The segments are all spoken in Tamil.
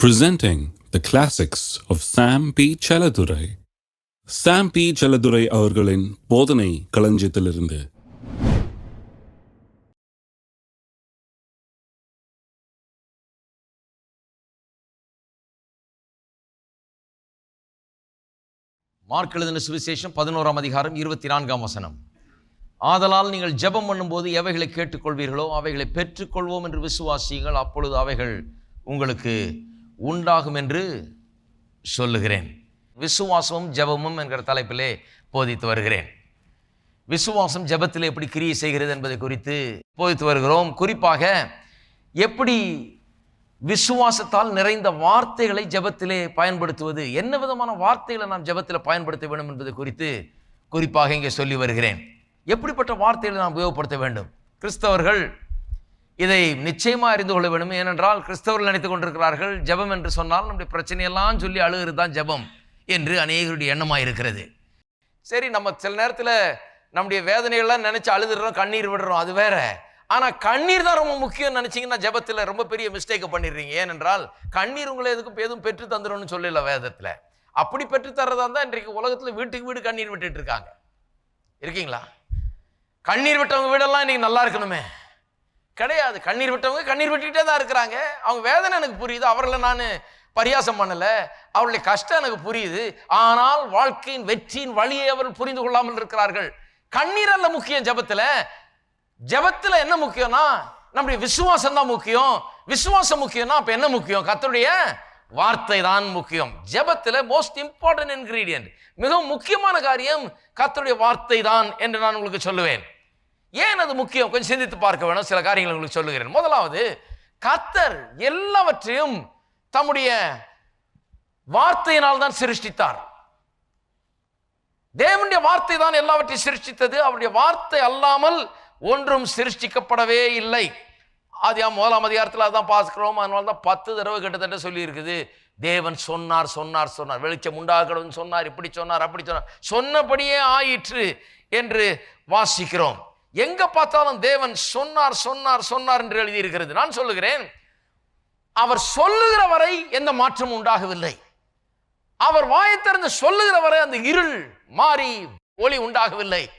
presenting the classics of Sam P. Chaladurai. Sam P. Chaladurai அவர்களின் போதனை களஞ்சியத்திலிருந்து மார்க் எழுதின சுவிசேஷம் பதினோராம் அதிகாரம் இருபத்தி நான்காம் வசனம் ஆதலால் நீங்கள் ஜெபம் பண்ணும்போது எவைகளை கேட்டுக்கொள்வீர்களோ அவைகளை பெற்றுக்கொள்வோம் என்று விசுவாசியுங்கள் அப்பொழுது அவைகள் உங்களுக்கு உண்டாகும் என்று சொல்லுகிறேன். விசுவாசமும் ஜெபமும் என்கிற தலைப்பிலே போதித்து வருகிறேன். விசுவாசம் ஜெபத்தில் எப்படி கிரியை செய்கிறது என்பதை குறித்து போதித்து வருகிறோம். குறிப்பாக எப்படி விசுவாசத்தால் நிறைந்த வார்த்தைகளை ஜபத்திலே பயன்படுத்துவது என்ன விதமான வார்த்தைகளை நாம் ஜெபத்தில் பயன்படுத்த வேண்டும் என்பது குறித்து குறிப்பாக இங்கே சொல்லி வருகிறேன். எப்படிப்பட்ட வார்த்தைகளை நாம் உபயோகப்படுத்த வேண்டும்? கிறிஸ்தவர்கள் இதை நிச்சயமாக அறிந்து கொள்ள வேண்டும் ஏனென்றால் கிறிஸ்தவர்கள் நினைத்துக் கொண்டிருக்கிறார்கள் ஜெபம் என்று சொன்னால் நம்முடைய பிரச்சனையெல்லாம் சொல்லி அழுகிறது தான் ஜெபம் என்று அநேகருடைய எண்ணமாக இருக்கிறது. சரி நம்ம சில நேரத்தில் நம்முடைய வேதனைகள்லாம் நினச்சி அழுதுடுறோம் கண்ணீர் விடுறோம் அது வேற. ஆனால் கண்ணீர் தான் ரொம்ப முக்கியம் நினச்சிங்கன்னா ஜெபத்தில் ரொம்ப பெரிய மிஸ்டேக்கை பண்ணிடுறீங்க. ஏனென்றால் கண்ணீர் உங்களை எதுக்கும் எதுவும் பெற்று தந்துடணும்னு சொல்லல வேதத்தில். அப்படி பெற்று தர்றதா இருந்தால் இன்றைக்கு உலகத்தில் வீட்டுக்கு வீடு கண்ணீர் விட்டுட்டு இருக்காங்க. இருக்கீங்களா? கண்ணீர் விட்டவங்க வீடெல்லாம் இன்னைக்கு நல்லா இருக்கணுமே. கிடையாது. கண்ணீர் விட்டவங்க கண்ணீர் விட்டுக்கிட்டே தான் இருக்கிறாங்க. அவங்க வேதனை எனக்கு புரியுது. அவர்களை நான் பரியாசம் பண்ணலை. அவருடைய கஷ்டம் எனக்கு புரியுது. ஆனால் வாழ்க்கையின் வெற்றியின் வழியை அவர்கள் புரிந்து கொள்ளாமல் இருக்கிறார்கள். கண்ணீர் அல்ல முக்கியம் ஜபத்தில். ஜபத்தில் என்ன முக்கியம்னா நம்முடைய விசுவாசம் தான் முக்கியம். விசுவாசம் முக்கியம்னா அப்போ என்ன முக்கியம்? கத்தருடைய வார்த்தை தான் முக்கியம். ஜபத்தில் மோஸ்ட் இம்பார்ட்டன்ட் இன்கிரீடியன்ட் மிகவும் முக்கியமான காரியம் கத்தருடைய வார்த்தை தான் என்று நான் உங்களுக்கு சொல்லுவேன். ஏன் அது முக்கியம்? கொஞ்சம் சிந்தித்து பார்க்க வேணும். சில காரியங்களை உங்களுக்கு சொல்லுகிறேன். முதலாவது கத்தர் எல்லாவற்றையும் தம்முடைய வார்த்தையினால் தான் சிருஷ்டித்தார். தேவனுடைய வார்த்தை தான் எல்லாவற்றையும் சிருஷ்டித்தது. அவருடைய வார்த்தை அல்லாமல் ஒன்றும் சிருஷ்டிக்கப்படவே இல்லை. அது முதலாம் அதிகாரத்தில் அதான் பார்க்கிறோம். அதனால தான் பத்து தடவை கிட்டத்தட்ட சொல்லியிருக்குது. தேவன் சொன்னார் சொன்னார் சொன்னார். வெளிச்சம் உண்டாகணும்னு சொன்னார் இப்படி சொன்னார் அப்படி சொன்னார். சொன்னபடியே ஆயிற்று என்று வாசிக்கிறோம். எங்க பார்த்தாலும் தேவன் சொன்னார் சொன்னார் சொன்னார் என்று எழுதியிருக்கிறது. நான் சொல்லுகிறேன் அவர் சொல்லுகிற வரை எந்த மாற்றமும் உண்டாகவில்லை. அவர் வாயத்திறந்து சொல்லுகிற வரை அந்த இருள் மாறி ஒளி உண்டாகவில்லை.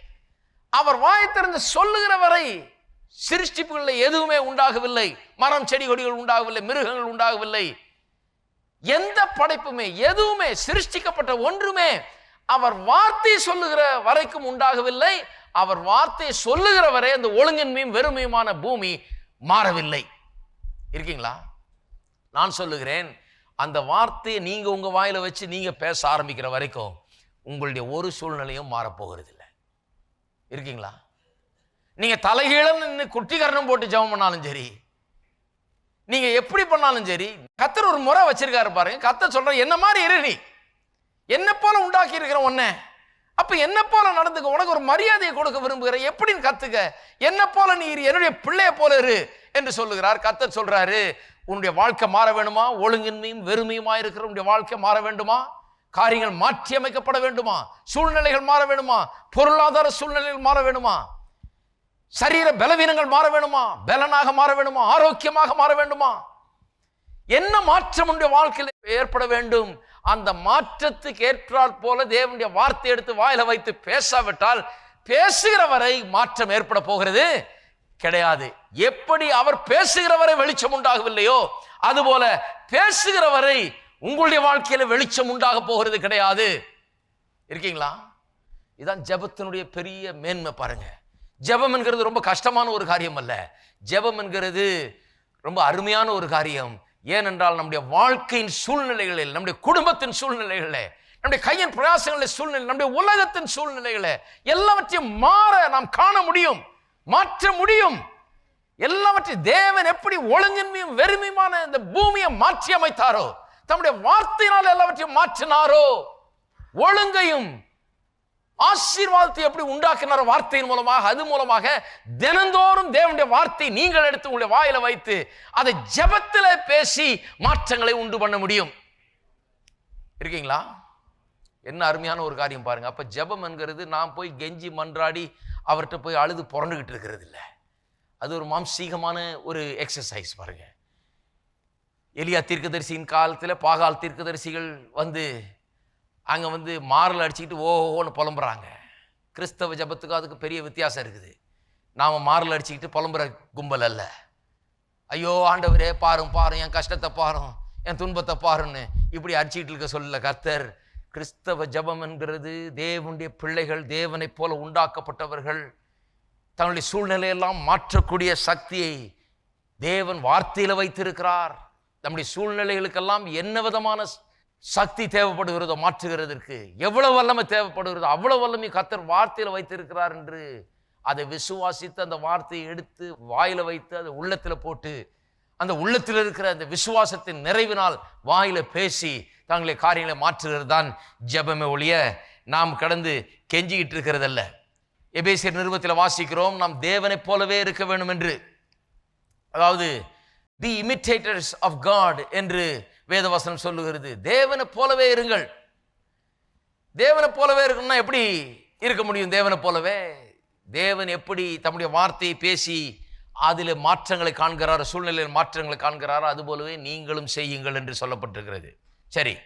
அவர் வாயத்திறந்து சொல்லுகிற வரை சிருஷ்டிப்புகளில் எதுவுமே உண்டாகவில்லை. மரம் செடி கொடிகள் உண்டாகவில்லை மிருகங்கள் உண்டாகவில்லை. எந்த படைப்புமே எதுவுமே சிருஷ்டிக்கப்பட்ட ஒன்றுமே அவர் வார்த்தை சொல்லுகிற வரைக்கும் உண்டாகவில்லை. அவர் வார்த்தையை சொல்லுகிற வரை அந்த ஒழுங்கின்மையும் வெறுமையுமான பூமி மாறவில்லை. இருக்கீங்களா? நான் சொல்லுகிறேன் அந்த வார்த்தையை நீங்கள் உங்கள் வாயில் வச்சு நீங்கள் பேச ஆரம்பிக்கிற வரைக்கும் உங்களுடைய ஒரு சூழ்நிலையும் மாறப்போகிறது இல்லை இருக்கீங்களா? நீங்கள் தலைகீழம் நின்று குட்டிகரணம் போட்டு ஜெபம் பண்ணாலும் சரி நீங்கள் எப்படி பண்ணாலும் சரி கத்தர் ஒரு முறை வச்சிருக்காரு பாருங்க. கத்தர் சொல்கிற என்ன மாதிரி இரு நீ? என்ன போல உண்டாக்கி இருக்கிற உன்னை அப்ப என்ன போல நடந்துக்க? உனக்கு ஒரு மரியாதையை கொடுக்க விரும்புகிற? எப்படின்னு கத்துக்க? என்ன போல நீ இரு? என்னுடைய பிள்ளைய போல இரு என்று சொல்லுகிறார். கத்த சொல்றாரு உன்னுடைய வாழ்க்கை மாற வேண்டுமா? ஒழுங்கின்மையும் வெறுமையுமா இருக்கிற உன்னுடைய வாழ்க்கை மாற வேண்டுமா? காரியங்கள் மாற்றி அமைக்கப்பட வேண்டுமா? சூழ்நிலைகள் மாற வேண்டுமா? பொருளாதார சூழ்நிலைகள் மாற வேண்டுமா? சரீர பலவீனங்கள் மாற வேண்டுமா? பலனாக மாற வேண்டுமா? ஆரோக்கியமாக மாற வேண்டுமா? என்ன மாற்றம் உன்னுடைய வாழ்க்கையில் ஏற்பட வேண்டும்? அந்த மாற்றத்துக்கு ஏற்றால் போல தேவனுடைய வார்த்தை எடுத்து வாயில வைத்து பேசாவிட்டால் பேசுகிற வரை மாற்றம் ஏற்பட போகிறது கிடையாது. எப்படி அவர் பேசுகிற வரை வெளிச்சம் உண்டாகவில்லையோ அதுபோல பேசுகிற வரை உங்களுடைய வாழ்க்கையில வெளிச்சம் உண்டாக போகிறது கிடையாது. இருக்கீங்களா? இதான் ஜெபத்தினுடைய பெரிய மேன்மை பாருங்க. ஜபம் என்கிறது ரொம்ப கஷ்டமான ஒரு காரியம் அல்ல. ஜபம் என்கிறது ரொம்ப அருமையான ஒரு காரியம். ஏனென்றால் நம்முடைய வாழ்க்கையின் சூழ்நிலைகளில் நம்முடைய குடும்பத்தின் சூழ்நிலைகளில் நம்முடைய கையின் பிரயாசங்களின் சூழ்நிலை நம்முடைய உலகத்தின் சூழ்நிலைகளை எல்லாவற்றையும் மாற நாம் காண முடியும் மாற்ற முடியும். எல்லாவற்றையும் தேவன் எப்படி ஒழுங்கின்மையும் வெறுமையுமான இந்த பூமியை மாற்றி அமைத்தாரோ தம்முடைய வார்த்தையினால் எல்லாவற்றையும் மாற்றினாரோ ஒழுங்கையும் ஆசீர்வாதத்தை எப்படி உண்டாக்கினாரோ வார்த்தையின் மூலமாக அது மூலமாக தினந்தோறும் தேவனுடைய வார்த்தை நீங்கள் எடுத்து உங்களுடைய வாயில வைத்து அதை ஜெபத்தில் பேசி மாற்றங்களை உண்டு பண்ண முடியும். இருக்கீங்களா? என்ன அருமையான ஒரு காரியம் பாருங்க. அப்ப ஜபம் என்கிறது நான் போய் கெஞ்சி மன்றாடி அவர்கிட்ட போய் அழுது புரண்டுகிட்டு இருக்கிறது இல்லை. அது ஒரு மாம்சீகமான ஒரு எக்ஸசைஸ் பாருங்க. எலியா தீர்க்கதரிசியின் காலத்தில் பாகால் தீர்க்கதரிசிகள் வந்து அங்கே வந்து மாரல் அடிச்சுக்கிட்டு ஓஹோன்னு புலம்புறாங்க. கிறிஸ்தவ ஜபத்துக்கும் அதுக்கு பெரிய வித்தியாசம் இருக்குது. நாம் மாரல் அடிச்சுக்கிட்டு புலம்புற கும்பல் அல்ல. ஐயோ ஆண்டவரே பாரும் பாரும் என் கஷ்டத்தை பாரும் என் துன்பத்தை பாருன்னு இப்படி அடிச்சுக்கிட்டு இருக்க சொல்ல கர்த்தர் கிறிஸ்தவ ஜபம் என்கிறது தேவனுடைய பிள்ளைகள் தேவனைப் போல உண்டாக்கப்பட்டவர்கள். தன்னுடைய சூழ்நிலையெல்லாம் மாற்றக்கூடிய சக்தியை தேவன் வார்த்தையில் வைத்திருக்கிறார். நம்முடைய சூழ்நிலைகளுக்கெல்லாம் என்ன விதமான சக்தி தேவைப்படுகிறதோ மாற்றுகிறதற்கு எவ்வளவு வல்லமை தேவைப்படுகிறதோ அவ்வளவு வல்லமை கத்தர் வார்த்தையில் வைத்திருக்கிறார் என்று அதை விசுவாசித்து அந்த வார்த்தையை எடுத்து வாயில வைத்து அதை உள்ளத்தில் போட்டு அந்த உள்ளத்தில் இருக்கிற அந்த விசுவாசத்தின் நிறைவினால் வாயில பேசி தங்களை காரியங்களை மாற்றுகிறது தான் ஜெபமே ஒழிய நாம் கடந்து கெஞ்சிக்கிட்டு இருக்கிறதல்ல. எபேசியர் நிறுவத்தில் வாசிக்கிறோம் நாம் தேவனைப் போலவே இருக்க வேண்டும் என்று அதாவது தி இமிட்டேட்டர்ஸ் ஆஃப் காட் என்று வேதவசனம் சொல்லுகிறது. தேவனை போலவே இருங்கள். தேவனை போலவே இருக்கணும்னா எப்படி இருக்க முடியும் தேவனை போலவே? தேவன் எப்படி தம்முடைய வார்த்தையை பேசி அதில் மாற்றங்களை காண்கிறாரோ சூழ்நிலையில் மாற்றங்களை காண்கிறாரோ அதுபோலவே நீங்களும் செய்யுங்கள் என்று சொல்லப்பட்டிருக்கிறது. சரி.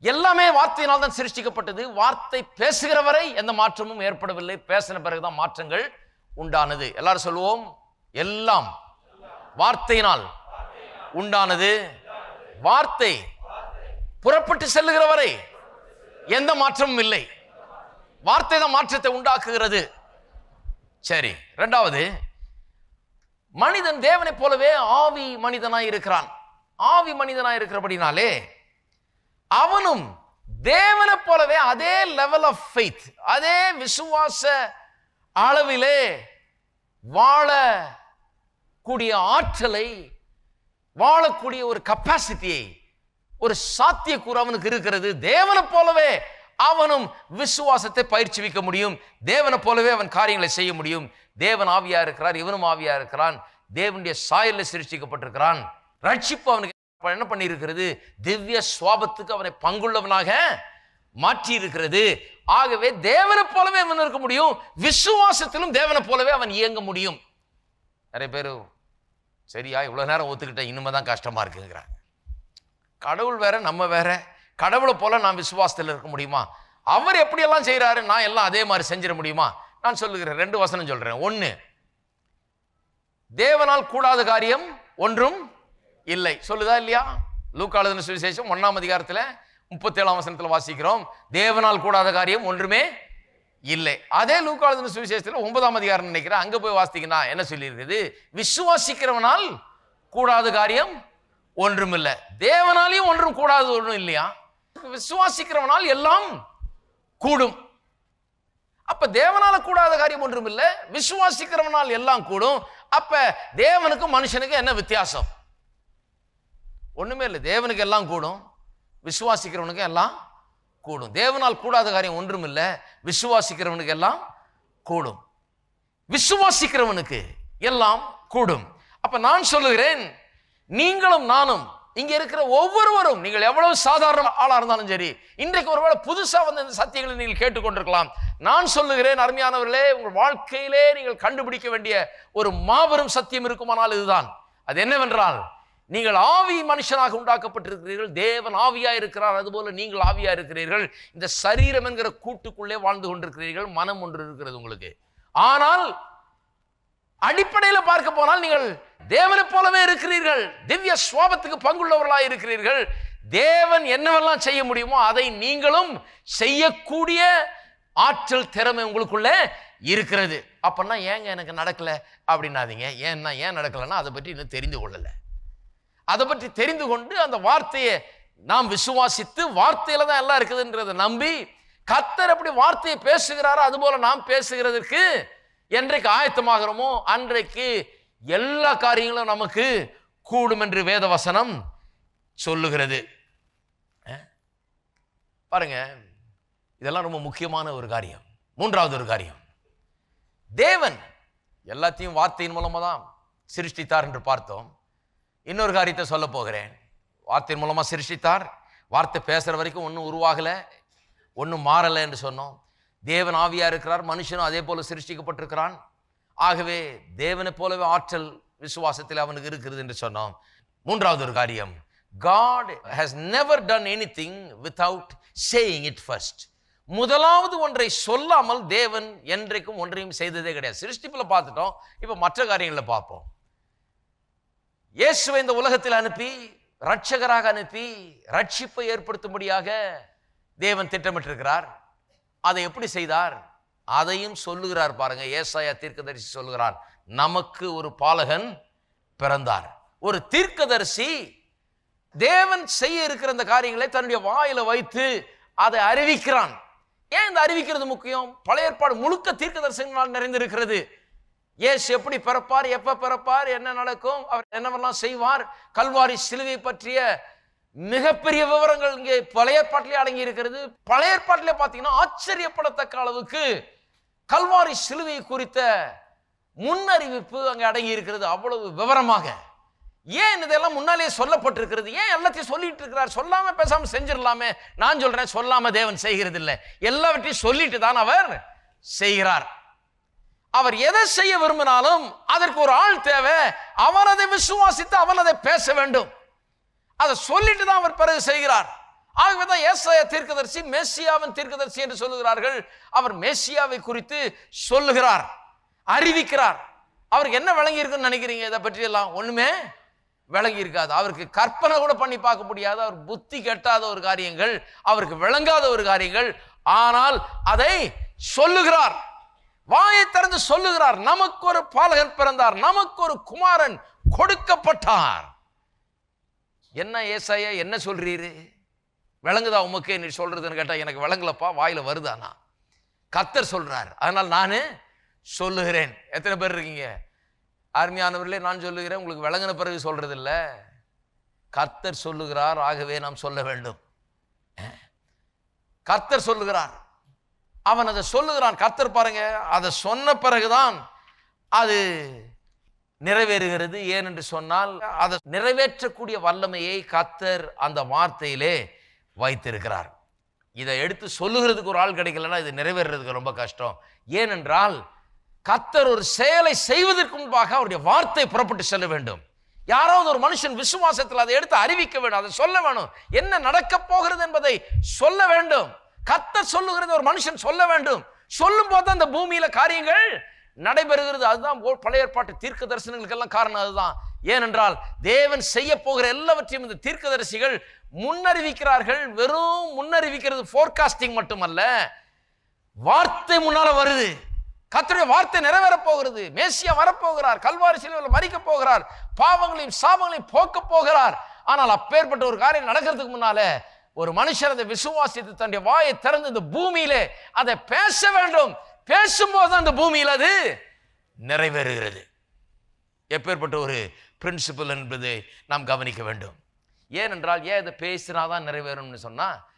எல்லாமே வார்த்தையினால் தான் சிருஷ்டிக்கப்பட்டது. வார்த்தை பேசுகிற வரை எந்த மாற்றமும் ஏற்படவில்லை. பேசின பிறகுதான் மாற்றங்கள் உண்டானது. எல்லாரும் சொல்லுவோம்? எல்லாம். வார்த்தையினால் உண்டானது. வார்த்தை புறப்பட்டு செல்லுகிற வரை எந்த மாற்றமும் இல்லை. வார்த்தை தான் மாற்றத்தை உண்டாக்குகிறது. சரி ரெண்டாவது மனிதன் தேவனைப் போலவே ஆவி மனிதனாய் இருக்கிறான். ஆவி மனிதனாய் இருக்கிறபடினாலே அவனும் தேவனைப் போலவே அதே லெவல் ஆஃப் ஃபெய்த் அதே விசுவாச அளவிலே வாழக்கூடிய ஆற்றலை வாழக்கூடிய ஒரு கப்பாசிட்டியை ஒரு சாத்தியக்கூறு அவனுக்கு இருக்கிறது. தேவனைப் போலவே அவனும் விசுவாசத்தை பயிற்சிவிக்க முடியும். தேவனைப் போலவே அவன் காரியங்களை செய்ய முடியும். தேவன் ஆவியா இருக்கிறார் இவனும் ஆவியா இருக்கிறான். தேவனுடைய சாயலில் சிருஷ்டிக்கப்பட்டிருக்கிறான். ரட்சிப்பு அவனுக்கு என்ன பண்ணியிருக்கிறது? திவ்ய சுவாபத்துக்கு அவனை பங்குள்ளவனாக மாற்றி இருக்கிறது ஆகவே தேவனைப் போலவே அவன் இருக்க முடியும். விசுவாசத்திலும் தேவனைப் போலவே அவன் இயங்க முடியும். நிறைய பேர் சரியா? இவ்வளோ நேரம் ஒத்துக்கிட்டேன். இனிமே தான் கஷ்டமாக இருக்குங்கிறாங்க கடவுள் வேற நம்ம வேற. கடவுளை போல நான் விசுவாசத்தில் இருக்க முடியுமா? அவர் எப்படியெல்லாம் செய்கிறாரு நான் எல்லாம் அதே மாதிரி செஞ்சிட முடியுமா? நான் சொல்லுகிறேன். ரெண்டு வசனம் சொல்கிறேன் ஒன்று தேவனால் கூடாத காரியம் ஒன்றும் இல்லை. சொல்லுதா இல்லையா? லூக்காளுதன சுவிசேஷம் ஒன்றாம் அதிகாரத்தில் முப்பத்தேழாம் வசனத்தில் வாசிக்கிறோம். தேவனால் கூடாத காரியம் ஒன்றுமே இல்லை. அதே லூக்காளுதின சுவிசேஷத்தில் ஒன்பதாம் அதிகாரம் நினைக்கிறேன் அங்கே போய் வாசித்தீங்கன்னா என்ன சொல்லியிருக்குது? விசுவாசிக்கிறவனால் கூடாத காரியம் ஒன்றும் இல்லை தேவனாலையும் ஒன்றும் கூடாது ஒன்றும் இல்லையா? விசுவாசிக்கிறவனால் எல்லாம் கூடும். அப்ப தேவனால கூடாத காரியம் ஒன்றும் இல்லை விசுவாசிக்கிறவனால் எல்லாம் கூடும். அப்ப தேவனுக்கும் மனுஷனுக்கும் என்ன வித்தியாசம்? ஒண்ணுமே இல்லை. தேவனுக்கு எல்லாம் கூடும் விசுவாசிக்கிறவனுக்கு எல்லாம் கூடும். தேவனால் கூடாத காரியம் ஒன்றும் இல்லை விசுவாசிக்கிறவனுக்கு எல்லாம் கூடும். விசுவாசிக்கிறவனுக்கு எல்லாம் கூடும். அப்ப நான் சொல்லுகிறேன் நீங்களும் நானும் இங்க இருக்கிற ஒவ்வொருவரும் நீங்கள் எவ்வளவு சாதாரண ஆளா இருந்தாலும் சரி இன்றைக்கு ஒருவேளை புதுசா வந்து இந்த சத்தியங்களை நீங்கள் கேட்டுக்கொண்டிருக்கலாம். நான் சொல்லுகிறேன் அருமையானவர்களே உங்கள் வாழ்க்கையிலே நீங்கள் கண்டுபிடிக்க வேண்டிய ஒரு மாபெரும் சத்தியம் இருக்குமானால் இதுதான். அது என்னவென்றால் நீங்கள் ஆவி மனுஷனாக உண்டாக்கப்பட்டிருக்கிறீர்கள். தேவன் ஆவியா இருக்கிறார் அதுபோல நீங்கள் ஆவியா இருக்கிறீர்கள் இந்த சரீரம் என்கிற கூட்டுக்குள்ளே வாழ்ந்து கொண்டிருக்கிறீர்கள். மனம் ஒன்று இருக்கிறது உங்களுக்கு. ஆனால் அடிப்படையில் பார்க்க போனால் நீங்கள் தேவனைப் போலவே இருக்கிறீர்கள். திவ்ய சுவாபத்துக்கு பங்குள்ளவர்களாக இருக்கிறீர்கள். தேவன் என்னவெல்லாம் செய்ய முடியுமோ அதை நீங்களும் செய்யக்கூடிய ஆற்றல் திறமை உங்களுக்குள்ள இருக்கிறது. அப்பன்னா ஏங்க எனக்கு நடக்கலை? அப்படின்னாதீங்க. ஏன்னா ஏன் நடக்கலைன்னா அதை பற்றி இன்னும் தெரிந்து கொள்ளலை. அதை பற்றி தெரிந்து கொண்டு அந்த வார்த்தையை நாம் விசுவாசித்து வார்த்தையில தான் எல்லாம் இருக்குதுன்றதை நம்பி கத்தர் எப்படி வார்த்தையை பேசுகிறாரோ அதுபோல நாம் பேசுகிறதற்கு என்றைக்கு ஆயத்தமாகிறோமோ அன்றைக்கு எல்லா காரியங்களும் நமக்கு கூடும் என்று வேத வசனம் சொல்லுகிறது பாருங்க இதெல்லாம் ரொம்ப முக்கியமான ஒரு காரியம். மூன்றாவது ஒரு காரியம். தேவன் எல்லாத்தையும் வார்த்தையின் மூலமாக தான் சிருஷ்டித்தார் என்று பார்த்தோம். இன்னொரு காரியத்தை சொல்ல போகிறேன். வார்த்தையின் மூலமாக சிருஷ்டித்தார். வார்த்தை பேசுகிற வரைக்கும் ஒன்றும் உருவாகலை. ஒன்றும் மாறலை என்று சொன்னோம். தேவன் ஆவியாக இருக்கிறார். மனுஷனும் அதே போல் சிருஷ்டிக்கப்பட்டிருக்கிறான். ஆகவே தேவனைப் போலவே ஆற்றல் விசுவாசத்தில் அவனுக்கு இருக்கிறது என்று சொன்னோம். மூன்றாவது ஒரு காரியம். God has never done anything without saying it first முதலாவது ஒன்றை சொல்லாமல் தேவன் என்றைக்கும் ஒன்றையும் செய்ததே கிடையாது. சிருஷ்டிப்பில் பார்த்துட்டோம். இப்போ மற்ற காரியங்களை பார்ப்போம். இயேசுவை இந்த உலகத்தில் அனுப்பி ரட்சகராக அனுப்பி ரட்சிப்பை ஏற்படுத்தும்படியாக தேவன் திட்டமிட்டிருக்கிறார். அதை எப்படி செய்தார்? அதையும் சொல்லுகிறார் பாருங்க. ஏசாயா தீர்க்கதரிசி சொல்லுகிறார். நமக்கு ஒரு பாலகன் பிறந்தார். ஒரு தீர்க்கதரிசி தேவன் செய்ய இருக்கிற அந்த காரியங்களை தன்னுடைய வாயில வைத்து அதை அறிவிக்கிறான். ஏன் இந்த அறிவிக்கிறது முக்கியம்? பழைய ஏற்பாடு முழுக்க தீர்க்க தரிசனங்களால் நிறைந்திருக்கிறது. இயேசு எப்படி பிறப்பார் எப்ப பிறப்பார் என்ன நடக்கும் அவர் என்னவெல்லாம் செய்வார் கல்வாரி சிலுவை பற்றிய மிகப்பெரிய விவரங்கள் இங்கே பழைய பாட்டிலே அடங்கி இருக்கிறது. பழைய பாட்டிலே பார்த்தீங்கன்னா ஆச்சரியப்படத்தக்க அளவுக்கு கல்வாரி சிலுவை குறித்த முன்னறிவிப்பு அங்கே அடங்கி இருக்கிறது. அவ்வளவு விவரமாக. ஏன் இதெல்லாம் முன்னாலேயே சொல்லப்பட்டிருக்கிறது? ஏன் எல்லாத்தையும் சொல்லிட்டு இருக்கிறார்? சொல்லாம பேசாம செஞ்சிடலாமே. நான் சொல்றேன் சொல்லாம தேவன் செய்கிறது இல்லை எல்லாவற்றையும் சொல்லிட்டு தான் அவர் செய்கிறார். அவர் எதை செய்ய விரும்பினாலும் அதற்கு ஒரு ஆள் தேவை. அவர் அதை விசுவாசித்து அவன் அதை பேச வேண்டும். அதை சொல்லிட்டு தான் அவர் பிறகு செய்கிறார். ஆகவே தான் ஏசாயா தீர்க்கதரிசி மேசியாவின் தீர்க்கதரிசி என்று சொல்லுகிறார்கள். அவர் மேசியாவை குறித்து சொல்லுகிறார் அறிவிக்கிறார். அவருக்கு என்ன விளங்கி இருக்குன்னு நினைக்கிறீங்க? இதை பற்றி எல்லாம் ஒண்ணுமே விளங்கி இருக்காது அவருக்கு கற்பனை கூட பண்ணி பார்க்க முடியாத. அவர் புத்தி கெட்டாத ஒரு காரியங்கள் அவருக்கு விளங்காத ஒரு காரியங்கள். ஆனால் அதை சொல்லுகிறார். வாயை திறந்து சொல்லுகிறார். நமக்கு ஒரு பாலகன் பிறந்தார். நமக்கு ஒரு குமாரன் கொடுக்கப்பட்டார். என்ன ஏசாயா என்ன சொல்றீரு? விளங்குதா உமக்கு நீ சொல்றதுன்னு கேட்டா எனக்கு விளங்கலப்பா வாயில வருதானா கத்தர் சொல்றார். அதனால் நான் சொல்லுகிறேன். எத்தனை பேர் இருக்கீங்க? அருமையானவர்களே நான் சொல்லுகிறேன். உங்களுக்கு விளங்கின பிறகு சொல்றது இல்லை கர்த்தர் சொல்லுகிறார். ஆகவே நாம் சொல்ல வேண்டும். கர்த்தர் சொல்லுகிறார். அவன் அதை சொல்லுகிறான். கத்தர் பாருங்க அதை சொன்ன பிறகுதான் அது நிறைவேறுகிறது. ஏனென்று சொன்னால் அதை நிறைவேற்றக்கூடிய வல்லமையை கத்தர் அந்த வார்த்தையிலே வைத்திருக்கிறார். இதை எடுத்து சொல்லுகிறதுக்கு ஒரு ஆள் கிடைக்கலன்னா இது நிறைவேறுறதுக்கு ரொம்ப கஷ்டம். ஏனென்றால் கத்தர் ஒரு செயலை செய்வதற்கு முன்பாக அவருடைய வார்த்தை புறப்பட்டு செல்ல வேண்டும். யாராவது ஒரு மனுஷன் விசுவாசத்தில் அதை எடுத்து அறிவிக்க வேண்டும் அதை சொல்ல வேணும் என்ன நடக்க போகிறது என்பதை சொல்ல வேண்டும். கத்த சொல்லுகிறது ஒரு மனுஷன் சொல்ல வேண்டும். சொல்லும் போது அந்த பூமியில காரியங்கள் நடைபெறுகிறது. அதுதான் பழைய ஏற்பாட்டு தீர்க்க தரிசனங்களுக்கெல்லாம் காரணம் அதுதான். ஏனென்றால் தேவன் செய்ய போகிற எல்லாவற்றையும் இந்த தீர்க்கதரிசிகள் முன்னறிவிக்கிறார்கள். வெறும் முன்னறிவிக்கிறது ஃபோர்காஸ்டிங் மட்டுமல்ல. வார்த்தை முன்னால வருது. கத்தருடைய வார்த்தை நிறைவேற போகிறது. மேசியா வரப்போகிறார். கல்வாரி சிலுவையில் மறிக்க போகிறார். பாவங்களையும் சாபங்களையும் போக்க போகிறார். ஆனால் அப்பேற்பட்ட ஒரு காரியம் நடக்கிறதுக்கு முன்னால ஒரு மனுஷன் அதை விசுவாசித்து தன்னுடைய வாயை திறந்து இந்த பூமியிலே அதை பேச வேண்டும். பேசும்போது அந்த பூமியில் அது நிறைவேறுகிறது. எப்பேற்பட்ட ஒரு பிரின்சிபல் என்பதை நாம் கவனிக்க வேண்டும். ஏனென்றால் ஏன் இதை பேசினாதான் நிறைவேறும்னு சொன்னால்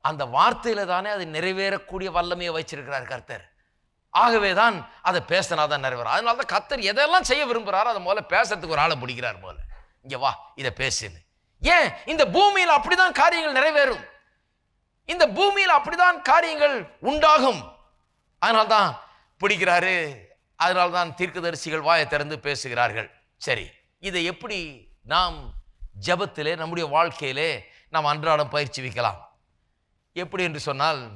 அந்த வார்த்தையில தானே அது நிறைவேறக்கூடிய வல்லமையை வச்சிருக்கிறார் கர்த்தர். ஆகவே தான் அதை பேசினாதான் நிறைவேறும். அதனால தான் கர்த்தர் எதெல்லாம் செய்ய விரும்புகிறாரோ அதை முதல்ல பேசுறதுக்கு ஒரு ஆளை பிடிக்கிறார் முதல்ல. இங்கே வா இதை பேசுன்னு. ஏன்? இந்த பூமியில் அப்படிதான் காரியங்கள் நிறைவேறும். இந்த பூமியில் அப்படிதான் காரியங்கள் உண்டாகும். அதனால்தான் பிடிக்கிறாரு. அதனால்தான் தீர்க்கதரிசிகள் வாயை திறந்து பேசுகிறார்கள். சரி இதை எப்படி நாம் ஜபத்திலே நம்முடைய வாழ்க்கையிலே நாம் அன்றாடம் பயிற்சி வைக்கலாம்? எப்படி என்று சொன்னால்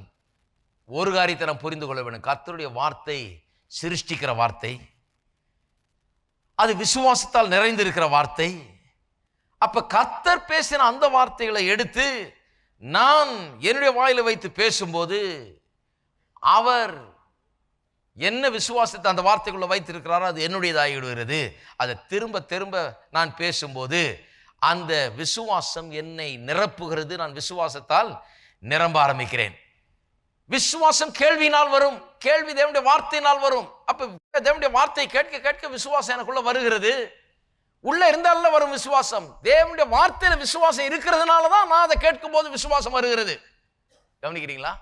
ஒரு காரியத்தை நாம் புரிந்து கொள்ள வேண்டும். கத்தருடைய வார்த்தை சிருஷ்டிக்கிற வார்த்தை அது விசுவாசத்தால் நிறைந்திருக்கிற வார்த்தை அப்ப கத்தர் பேசின அந்த வார்த்தைகளை எடுத்து நான் என்னுடைய வாயில வைத்து பேசும்போது அவர் என்ன விசுவாசத்தை அந்த வார்த்தைக்குள்ள வைத்திருக்கிறாரோ அது என்னுடையதாகிவிடுகிறது. அதை திரும்ப திரும்ப நான் பேசும்போது அந்த விசுவாசம் என்னை நிரப்புகிறது. நான் விசுவாசத்தால் நிரம்ப ஆரம்பிக்கிறேன். விசுவாசம் கேள்வியினால் வரும். கேள்வி தேவனுடைய வார்த்தையினால் வரும். அப்ப தேவனுடைய வார்த்தையை கேட்க கேட்க விசுவாசம் எனக்குள்ள வருகிறது. உள்ள இருந்தால வரும் விசுவாசம். தேவனுடைய வார்த்தையில விசுவாசம் இருக்கிறதுனால தான் நான் அதை கேட்கும் போது விசுவாசம் வருகிறது. கவனிக்கிறீங்களா?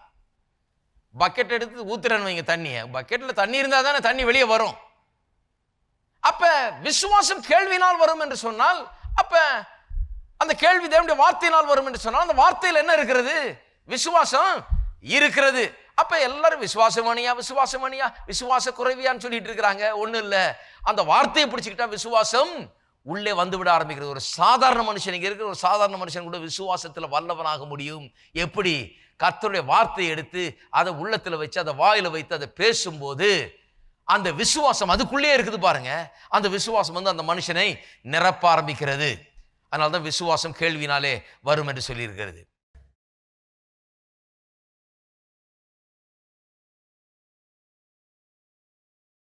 பக்கெட் எடுத்து ஊத்துறேன்னு வைங்க தண்ணியை. பக்கெட்டில் தண்ணி இருந்தால் தானே தண்ணி வெளியே வரும். அப்ப விசுவாசம் கேள்வினால் வரும் என்று சொன்னால் அப்ப அந்த கேள்வி தேவனுடைய வார்த்தையினால் வரும் என்று சொன்னால் அந்த வார்த்தையில் என்ன இருக்கிறது? விசுவாசம் இருக்கிறது. அப்ப எல்லாரும் விசுவாசமணியா விசுவாசமணியா விசுவாச குறைவியான்னு சொல்லிட்டு இருக்கிறாங்க. ஒன்றும் இல்லை. அந்த வார்த்தையை பிடிச்சிக்கிட்டா விசுவாசம் உள்ளே வந்து விட ஆரம்பிக்கிறது. ஒரு சாதாரண மனுஷன் இங்கே இருக்கிற ஒரு சாதாரண மனுஷன் கூட விசுவாசத்தில் வல்லவனாக முடியும். எப்படி? கர்த்தருடைய வார்த்தையை எடுத்து அதை உள்ளத்தில் வச்சு அதை வாயில் வைத்து அதை பேசும்போது அந்த விசுவாசம் அதுக்குள்ளே இருக்குது பாருங்க. அந்த விசுவாசம் வந்து அந்த மனுஷனை நிரப்ப ஆரம்பிக்கிறது. அதனால தான் விசுவாசம் கேள்வினாலே வரும் என்று சொல்லியிருக்கிறது.